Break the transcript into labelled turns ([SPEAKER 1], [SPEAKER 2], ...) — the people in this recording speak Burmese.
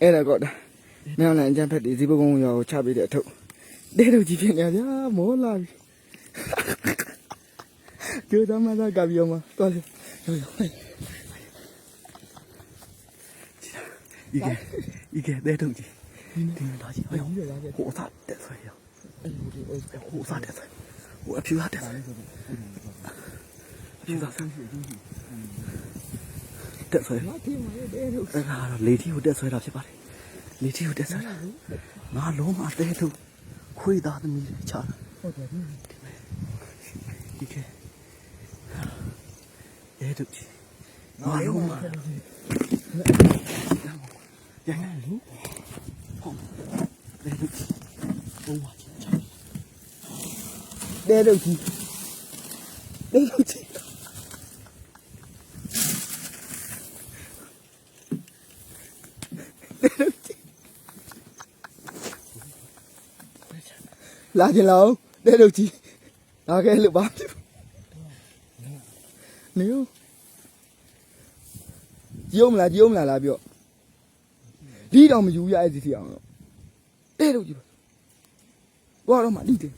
[SPEAKER 1] အဲ့ဒါကောတာမြောင်းနိုင်အကျန်းဖက်ဒီဇီဘကုန်းရောချပေးတဲ့အထုပ်တဲတို့ကြီးဖြစ်နေဗျာမောလာပြီကျိုးသားမသားကပြောမှာတော်လေရောရောอีแกอีแกတဲတို့ကြီးဒီမှာလာကြီးဟောဟိုအသားတက်ဆွဲရောဟိုအသားတက်ဆွဲဟိုအဖြူသားတက်ဆွဲအဖြူသားဆန်း တက်ဆွဲ
[SPEAKER 2] ငါထိမှလည်းတဲတို့
[SPEAKER 1] အဲ့ဒါကတော့လေထီကိုတက်ဆွဲတာဖြစ်ပါတယ်လေထီကိုတက်ဆွဲတာငါလုံးမတဲထုတ်ခွေးသားသမီးတွေချတာ
[SPEAKER 2] ဟုတ်တယ်
[SPEAKER 1] ဒီကဲအဲတို့ကြီးငါလုံးမရရလို့ဟုတ်တဲတို့ကြီးဘုံပါချာတဲတို့ကြီးတဲတို့ကြီး လာကြလောင်းတဲတို့ကြီးလာခဲ့လို့ပါဖြစ်နေရောကြည့်ဦးမလားကြည့်ဦးမလားလာပြောဒီတော့မယူရအဲ့ဒီစီအောင်တော့တဲတို့ကြီးပါသွားတော့မှလိတယ်